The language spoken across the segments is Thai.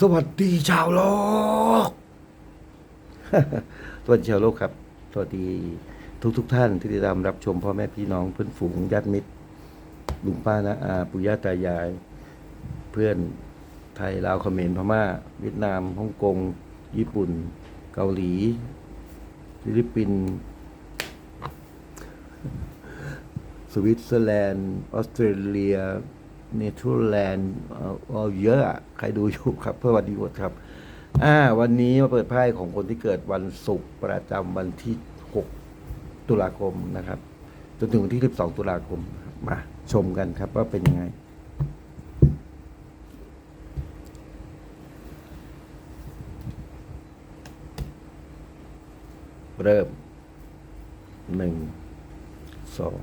สวัสดีชาวโลก สวัสดีชาวโลกครับ สวัสดีทุกทุกท่านที่ติดตามรับชมพ่อแม่พี่น้องเพื่อนฝูงญาติมิตรลุงป้านะอาปู่ย่าตายาย เพื่อนไทยลาวเขมรพม่า เวียดนามฮ่องกง ญี่ปุ่น เกาหลี ฟิลิปปินส์สวิตเซอร์แลนด์ ออสเตรเลีย เนเธอร์แลนด์เอาเยอะอะใครดูอยู่ครับ เพื่อวันดีหมดครับ อ่า วันนี้มาเปิดไพ่ของคนที่เกิดวันศุกร์ประจำวันที่ 6 ตุลาคมนะครับ จนถึงวันที่ 12 ตุลาคมมาชมกันครับว่าเป็นยังไงเริ่มหนึ่งสอง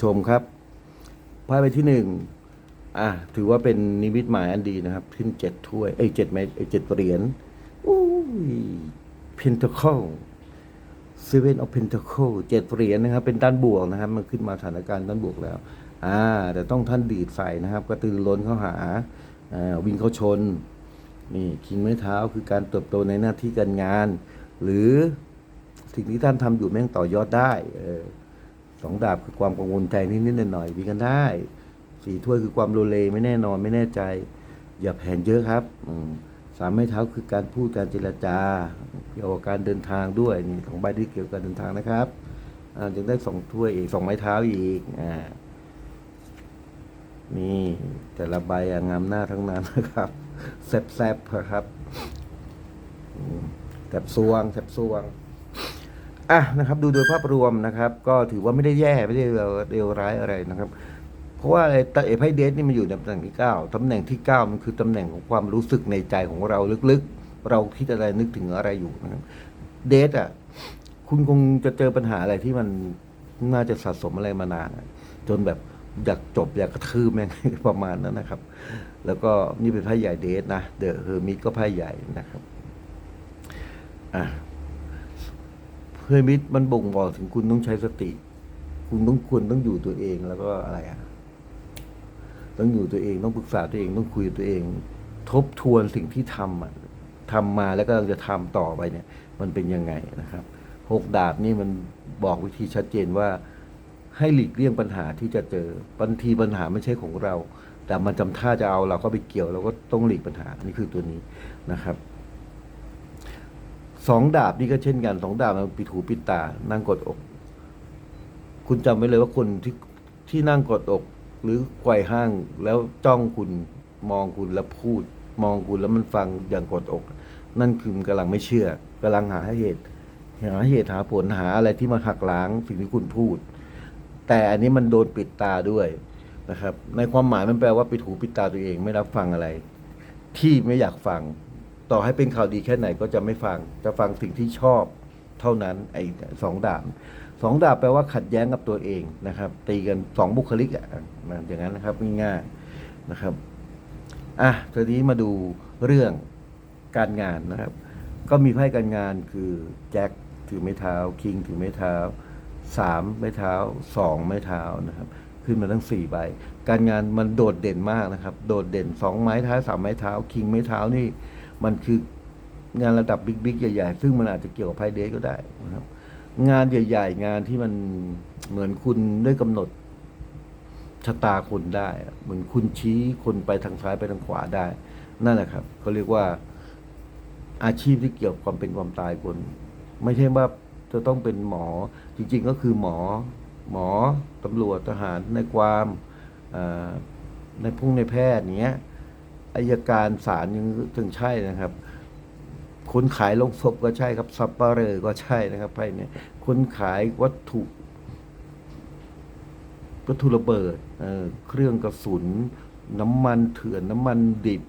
ชมครับไพ่ใบที่หนึ่งอะถือว่าเป็นนิมิตหมายอันดีนะครับ ขึ้นเจ็ดถ้วยเอ้ยเจ็ดไม้เอ้เจ็ดเหรียญอุ้ยเพนทาเคิลเซเว่นออฟเพนทาเคิลเจ็ดเหรียญนะครับ เป็นด้านบวกนะครับ มันขึ้นมาสถานการณ์ด้านบวกแล้ว อ่า แต่ต้องท่านดีดใส่นะครับ กระตือร้นเข้าหาอ่าวิ่งเข้าชน นี่คิงไม้เท้าคือการเติบโตในหน้าที่การงาน หรือสิ่งที่ท่านทำอยู่แม่งต่อยอดได้ เออ สองดาบคือความกังวลใจนิดๆหน่อยๆมีกันได้สี่ถ้วยคือความโลเลไม่แน่นอนไม่แน่ใจ อย่าแผนเยอะครับสามไม้เท้าคือการพูดการเจรจาเกี่ยวกับการเดินทางด้วยนี่สองใบที่เกี่ยวกับเดินทางนะครับจึงได้สองถ้วยอีกสองไม้เท้าอีกอ่านี่แต่ละใบงามหน้าทั้งนั้นนะครับแซบๆครับแซบซวงแซบซวง อะนะครับดูโดยภาพรวมนะครับ ก็ถือว่าไม่ได้แย่ไม่ได้เลวร้ายอะไรนะครับ เพราะว่าไอ้ตไอ้ไพ่เดทนี่มันอยู่ในตำแหน่งที่เก้าตำแหน่งที่เก้ามันคือตำแหน่งของความรู้สึกในใจของเราลึกๆ เราคิดอะไรนึกถึงอะไรอยู่นะครับเดทอะคุณคงจะเจอปัญหาอะไรที่มันน่าจะสะสมอะไรมานานจนแบบอยากจบอยากกระทืบแม่งประมาณนั้นนะครับ แล้วก็นี่เป็นไพ่ใหญ่เดทนะเดอะเฮอร์มิตก็ไพ่ใหญ่นะครับ อะ เพื่อมิตรมันบ่งบอกถึงคุณต้องใช้สติ คุณต้องควรต้องอยู่ตัวเองแล้วก็อะไรอะ ต้องอยู่ตัวเองต้องปรึกษาตัวเองต้องคุยตัวเอง ทบทวนสิ่งที่ทำอะทำมาแล้วก็จะทำต่อไปเนี่ย มันเป็นยังไงนะครับหกดาบนี่มันบอกวิธีชัดเจนว่าให้หลีกเลี่ยงปัญหาที่จะเจอบางทีปัญหาไม่ใช่ของเรา แต่มันจำท่าจะเอาเราก็ไปเกี่ยวเราก็ต้องหลีกปัญหานี่คือตัวนี้นะครับ สองดาบนี่ก็เช่นกันสองดาบมันปิดหูปิดตา นั่งกดอก คุณจำไว้เลยว่าคนที่ที่นั่งกดอก หรือไขว่ห้างแล้วจ้องคุณมองคุณแล้วพูด มองคุณแล้วมันฟังอย่างกดอก นั่นคือมันกำลังไม่เชื่อกำลังหาเหตุ หาเหตุหาผลหาอะไรที่มาหักล้างสิ่งที่คุณพูด แต่อันนี้มันโดนปิดตาด้วยนะครับ ในความหมายมันแปลว่าปิดหูปิดตาตัวเองไม่รับฟังอะไร ที่ไม่อยากฟัง ต่อให้เป็นข่าวดีแค่ไหนก็จะไม่ฟัง จะฟังสิ่งที่ชอบเท่านั้นไอ้สองดาบสองดาบแปลว่าขัดแย้งกับตัวเองนะครับ ตีกันสองบุคลิกอะนะอย่างนั้นนะครับง่ายๆนะครับอะทีนี้มาดูเรื่องการงานนะครับ ก็มีไพ่การงานคือแจ็คถือไม้เท้า คิงถือไม้เท้าสามไม้เท้าสองไม้เท้านะครับขึ้นมาทั้งสี่ใบการงานมันโดดเด่นมากนะครับ โดดเด่นสองไม้เท้าสามไม้เท้า คิงไม้เท้านี่ มันคืองานระดับบิ๊กๆใหญ่ๆ ซึ่งมันอาจจะเกี่ยวกับไพเดทก็ได้นะครับ งานใหญ่ ๆ งานที่มันเหมือนคุณได้กำหนดชะตาคนได้ เหมือนคุณชี้คนไปทางซ้ายไปทางขวาได้ นั่นแหละครับเขาเรียกว่าอาชีพที่เกี่ยวกับความเป็นความตายคน ไม่ใช่ว่าจะต้องเป็นหมอจริง ๆ ก็คือหมอ หมอตำรวจทหารในความในพุ่งในแพทย์เงี้ย อายการศาลยังถึงใช่นะครับ คนขายลงศพก็ใช่ครับสับปะเรอก็ใช่นะครับไพ่เนี่ยคนขายวัตถุวัตถุระเบิดเเครื่องกระสุน น้ำมันเถื่อนน้ำมันดิบ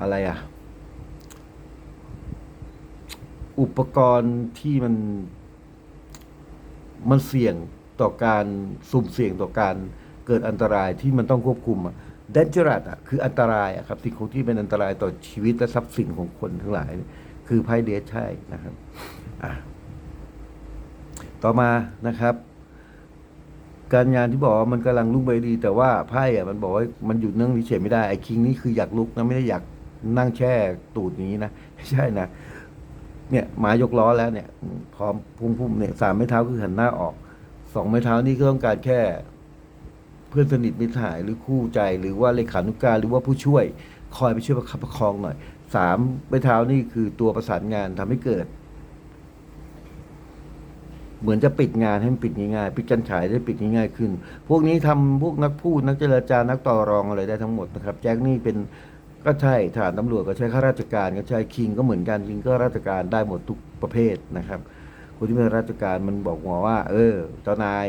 อะไรอะอุปกรณ์ที่มันมันเสี่ยงต่อการสุ่มเสี่ยงต่อการเกิดอันตรายที่มันต้องควบคุมอะ dangerous อะคืออันตรายอะครับสิ่งของที่เป็นอันตรายต่อชีวิตและทรัพย์สินของคนทั้งหลาย คือไพ่เดชใช่นะครับต่อมานะครับ การงานที่บอกว่ามันกำลังรุ่งไปดี แต่ว่าไพ่อะมันบอกว่ามันหยุดนั่งเฉยไม่ได้ไอ้คิงนี่คืออยากลุกนะไม่ได้อยากนั่งแช่ตูดอย่างนี้นะไม่ใช่นะเนี่ยหมายกล้อแล้วเนี่ย พร้อมพุ่มๆเนี่ยสามไม้เท้าคือหันหน้าออกสองไม้เท้านี่ก็ต้องการแค่ เพื่อนสนิทมิตรหายหรือคู่ใจ หรือว่าเลขานุการหรือว่าผู้ช่วย คอยไปช่วยประคับประคองหน่อยสามไม้เท้านี่คือตัวประสานงานทำให้เกิด เหมือนจะปิดงานให้มันปิดง่ายๆปิดการขายได้ปิดง่ายๆขึ้น พวกนี้ทำพวกนักพูดนักเจรจานักต่อรองอะไรได้ทั้งหมดนะครับ แจ็คนี่เป็นก็ใช่ทหารตำรวจก็ใช่ข้าราชการก็ใช่คิงก็เหมือนกันคิงก็ราชการได้หมดทุกประเภทนะครับคนที่เป็นราชการมันบอกหัวว่า เออเจ้านาย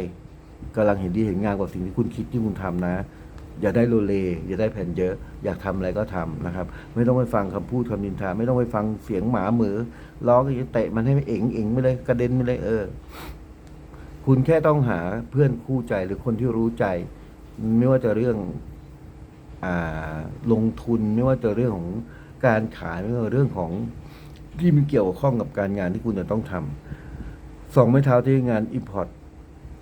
กำลังเห็นดีเห็นงามกว่าสิ่งที่คุณคิดที่คุณทำนะ อย่าได้โลเล อย่าได้แผ่นเยอะ อยากทำอะไรก็ทำนะครับ ไม่ต้องไปฟังคำพูดคำนินทา ไม่ต้องไปฟังเสียงหมาเหมือร้องอย่างเตะมันให้มันเอ๋งเอ๋งไปเลยกระเด็นไปเลยเออ คุณแค่ต้องหาเพื่อนคู่ใจหรือคนที่รู้ใจ ไม่ว่าจะเรื่องอ่าลงทุนไม่ว่าจะเรื่องของการขายไม่ว่าเรื่องของที่มันเกี่ยวข้องกับการงานที่คุณจะต้องทำสองไม้เท้าที่งานอิมพอร์ต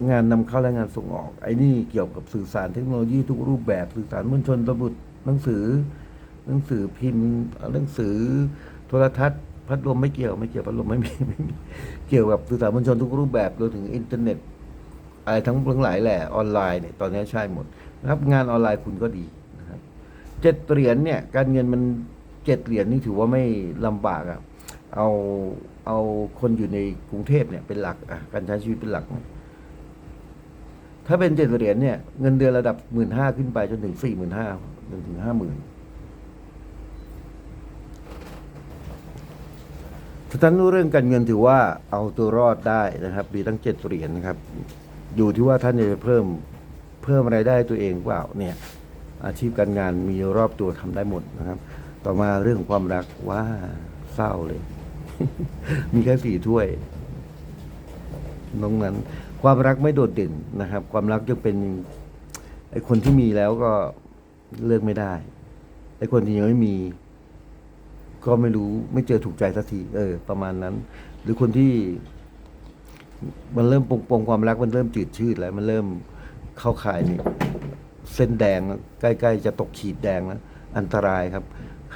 งานนำเข้าและงานส่งออก ไอ้นี่เกี่ยวกับสื่อสารเทคโนโลยีทุกรูปแบบสื่อสารมวลชนระบุหนังสือ หนังสือพิมพ์หนังสือโทรทัศน์พัดลมไม่เกี่ยวไม่เกี่ยวพัดลมไม่มีไม่มีเกี่ยวกับสื่อสารมวลชนทุกรูปแบบรวมถึงอินเทอร์เน็ตอะไรทั้งทั้งหลายแหละออนไลน์เนี่ยตอนนี้ใช่หมดนะครับงานออนไลน์คุณก็ดีนะครับเจ็ดเหรียญเนี่ยการเงินมันเจ็ดเหรียญนี่ถือว่าไม่ลำบากอะเอาเอาคนอยู่ในกรุงเทพเนี่ยเป็นหลักอะการใช้ชีวิตเป็นหลักนะ ถ้าเป็นเจ็ดเหรียญเนี่ยเงินเดือนระดับหมื่นห้าขึ้นไปจนถึงสี่หมื่นห้าจนถึงห้าหมื่นฉะนั้นเรื่องการเงินถือว่าเอาตัวรอดได้นะครับ มีตั้งเจ็ดเหรียญนะครับ อยู่ที่ว่าท่านจะเพิ่มเพิ่มรายได้ตัวเองเปล่าเนี่ย อาชีพการงานมีรอบตัวทำได้หมดนะครับ ต่อมาเรื่องของความรักว่าเศร้าเลย มีแค่สี่ถ้วยตรงนั้น ความรักไม่โดดเด่นนะครับ ความรักจะเป็นไอ้คนที่มีแล้วก็เลิกไม่ได้ไอ้คนที่ยังไม่มี ก็ไม่รู้ไม่เจอถูกใจสักทีเออ ประมาณนั้น หรือคนที่ มันเริ่มปงปงความรักมันเริ่มจืดชืดแล้ว มันเริ่มเข้าข่ายนี่เส้นแดงใกล้ๆจะตกขีดแดงแล้วอันตรายครับ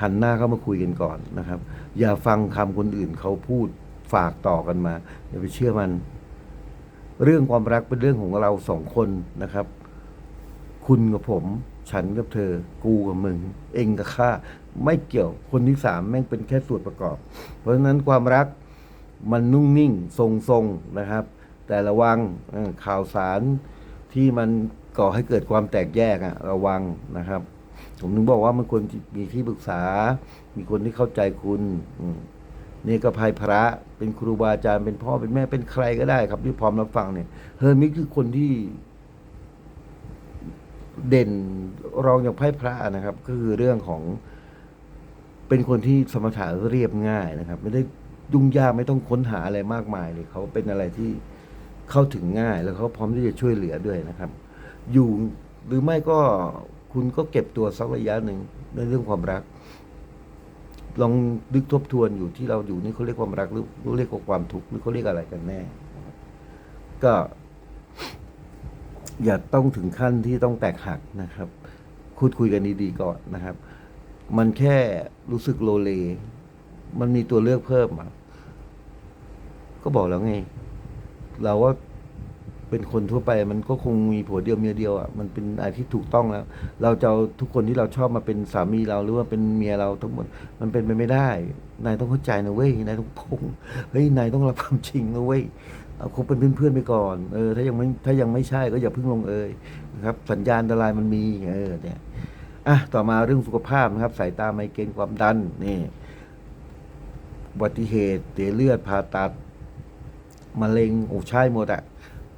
หันหน้าเข้ามาคุยกันก่อนนะครับ อย่าฟังคำคนอื่นเขาพูดฝากต่อกันมาอย่าไปเชื่อมัน เรื่องความรักเป็นเรื่องของเราสองคนนะครับ คุณกับผม ฉันกับเธอ กูกับมึง เองกับข้าไม่เกี่ยวคนที่สามแม่งเป็นแค่ส่วนประกอบ เพราะฉะนั้นความรักมันนุ่งนิ่งทรงทรงๆนะครับ แต่ระวังข่าวสารที่มันก่อให้เกิดความแตกแยกอะระวังนะครับ ผมถึงบอกว่ามันควรมีที่ปรึกษา มีคนที่เข้าใจคุณ นี่ก็ภัยพระเป็นครูบาอาจารย์เป็นพ่อเป็นแม่เป็นใครก็ได้ครับที่พร้อมรับฟังเนี่ยเฮอร์มิสคือคนที่ เด่นรองจากไพ่พระนะครับ ก็คือเรื่องของ เป็นคนที่สมถะเรียบง่ายนะครับ ไม่ได้ยุ่งยากไม่ต้องค้นหาอะไรมากมายเลยเขาเป็นอะไรที่เข้าถึงง่าย แล้วเขาพร้อมที่จะช่วยเหลือด้วยนะครับ อยู่หรือไม่ก็คุณก็เก็บตัวสักระยะหนึ่งในเรื่องความรัก ลองนึกทบทวนอยู่ที่เราอยู่นี่เขาเรียกความรักหรือเรียกว่าความทุกข์หรือเขาเรียกอะไรกันแน่ ก็ อย่าต้องถึงขั้นที่ต้องแตกหักนะครับคุยคุยกันดีๆก่อนนะครับ มันแค่รู้สึกโลเล มันมีตัวเลือกเพิ่มอะก็บอกแล้วไง เราว่า เป็นคนทั่วไปมันก็คงมีผัวเดียวเมียเดียวอะมันเป็นอะไรที่ถูกต้องแล้ว เราจะเอาทุกคนที่เราชอบมาเป็นสามีเราหรือว่าเป็นเมียเราทั้งหมดมันเป็นไปไม่ได้ นายต้องเข้าใจนะเว้ยนายต้องพงเฮ้ยนายต้องรับความจริงนะเว้ยเอาคบเป็นเพื่อนๆไปก่อนเออถ้ายังไม่ถ้ายังไม่ใช่ก็อย่าเพิ่งลงเอยนะครับสัญญาณอันตรายมันมีเออเนี่ยอะต่อมาเรื่องสุขภาพนะครับ สายตาไมเกรนความดันนี่อุบัติเหตุเสียเลือดผ่าตัดมะเร็งโอ้ใช่หมดอะ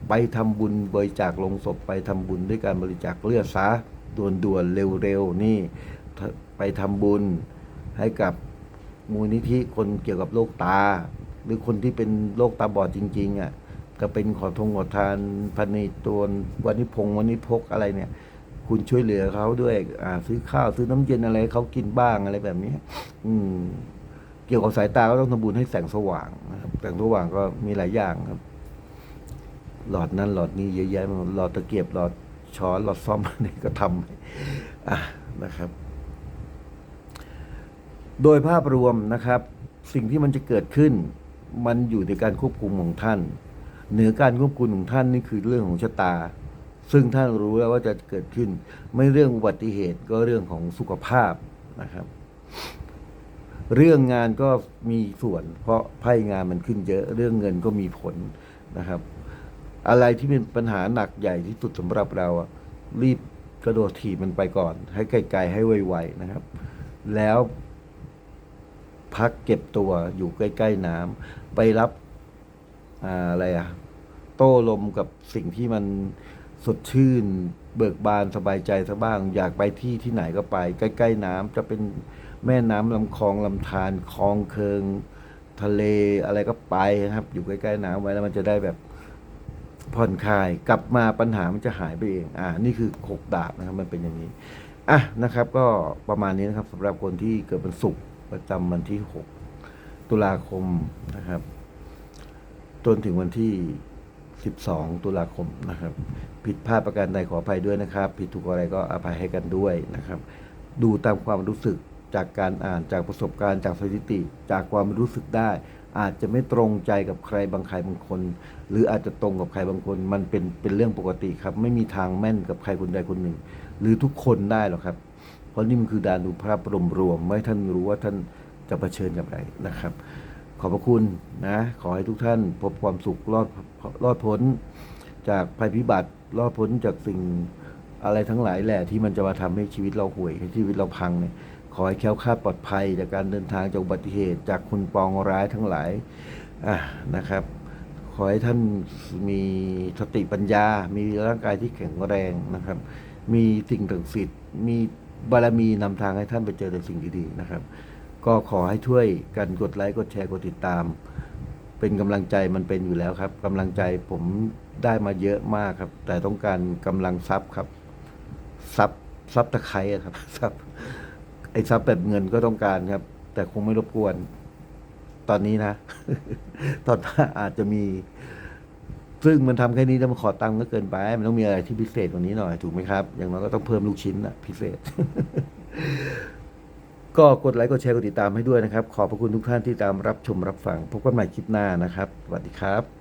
ไปทำบุญบริจาคลงศพไปทำบุญด้วยการบริจาคเลือดซะด่วนๆเร็วๆนี่ไปทำบุญให้กับมูลนิธิคนเกี่ยวกับโรคตา หรือคนที่เป็นโรคตาบอดจริงๆอะ่ะก็เป็นขอทงขอทานพันนิตวนวันนิพงวันนิพกอะไรเนี่ย คุณช่วยเหลือเขาด้วยอ่าซื้อข้าวซื้อน้ำเย็นอะไรเขากินบ้างอะไรแบบนี้อืม เกี่ยวกับสายตาก็ต้องทำบุญให้แสงสว่างนะครับแสงสว่างก็มีหลายอย่างครับ หลอดนั้นหลอดนี้เยอะแยะหมดหลอดตะเกียบหลอดช้อนหลอดซ่อมอะไรก็ทำอะนะครับ โดยภาพรวมนะครับ สิ่งที่มันจะเกิดขึ้น มันอยู่ในการควบคุมของท่าน เหนือการควบคุมของท่านนี่คือเรื่องของชะตา ซึ่งท่านรู้แล้วว่าจะเกิดขึ้น ไม่เรื่องอุบัติเหตุก็เรื่องของสุขภาพนะครับ เรื่องงานก็มีส่วน เพราะไพ่งานมันขึ้นเยอะเรื่องเงินก็มีผลนะครับ อะไรที่เป็นปัญหาหนักใหญ่ที่สุดสำหรับเราอะรีบกระโดดถีบมันไปก่อน ให้ไกลๆให้ไวๆนะครับ แล้วพักเก็บตัวอยู่ใกล้ ๆ น้ำไปรับอ่าอะไรอะโต้ลมกับสิ่งที่มันสดชื่น เบิกบานสบายใจซะบ้าง อยากไปที่ที่ไหนก็ไป ใกล้ ๆ น้ำจะเป็นแม่น้ำลำคลองลำธารคลองเคิง ทะเลอะไรก็ไปนะครับ อยู่ใกล้ ๆ น้ำไว้แล้วมันจะได้แบบ ผ่อนคลายกลับมาปัญหามันจะหายไปเอง อ่า นี่คือหกดาบนะครับมันเป็นอย่างนี้ อะนะครับ ก็ประมาณนี้นะครับสำหรับคนที่เกิดวันศุกร์ประจำวันที่หกตุลาคมนะครับ จนถึงวันที่สิบองตุลาคมนะครับ ผิดพลาดประการใดขออภัยด้วยนะครับ ผิดถูกอะไรก็อภัยให้กันด้วยนะครับ ดูตามความรู้สึกจากการอ่านจากประสบการณ์จากสถิติ จากความรู้สึกได้ อาจจะไม่ตรงใจกับใครบางใครบางคน หรืออาจจะตรงกับใครบางคน มันเป็นเป็นเรื่องปกติครับ ไม่มีทางแม่นกับใครคนใดคนหนึ่ง หรือทุกคนได้หรอกครับ เพราะนี่มันคือการดูภาพรวมรวมไม่ท่านรู้ว่าท่านจะเผชิญกับอะไรนะครับ ขอบพระคุณนะ ขอให้ทุกท่านพบความสุขรอดรอดพ้นจากภัยพิบัติรอดพ้นจากสิ่งอะไรทั้งหลายแหละที่มันจะมาทำให้ชีวิตเราห่วยให้ชีวิตเราพังเนี่ย ขอให้แคล้วคลาดปลอดภัย จากการเดินทางจากอุบัติเหตุ จากคุณปองร้ายทั้งหลายะนะครับ ขอให้ท่านมีสติปัญญา มีร่างกายที่แข็งแรงนะครับ มีสิ่งศักดิ์สิทธิ์มีบารมีนำทางให้ท่านไปเจอแต่สิ่งดีๆนะครับ ก็ขอให้ช่วยกันกดไลค์กดแชร์กดติดตาม เป็นกำลังใจมันเป็นอยู่แล้วครับกำลังใจผมได้มาเยอะมากครับ แต่ต้องการกำลังทรัพย์ครับทรัพย์ทรัพย์ตะไคร้ครับทรัพย์ ไอ้ทรัพย์แบบเงินก็ต้องการครับ แต่คงไม่รบกวน ตอนนี้นะ ตอนหน้าอาจจะมี ซึ่งมันทำแค่นี้แล้วมันขอตังค์ก็เกินไป มันต้องมีอะไรที่พิเศษกว่านี้หน่อยถูกไหมครับ อย่างน้อยก็ต้องเพิ่มลูกชิ้นนะพิเศษ ก็กดไลค์กดแชร์กดติดตามให้ด้วยนะครับ ขอบพระคุณทุกท่านที่ตามรับชมรับฟังพบกันใหม่คลิปหน้านะครับสวัสดีครับ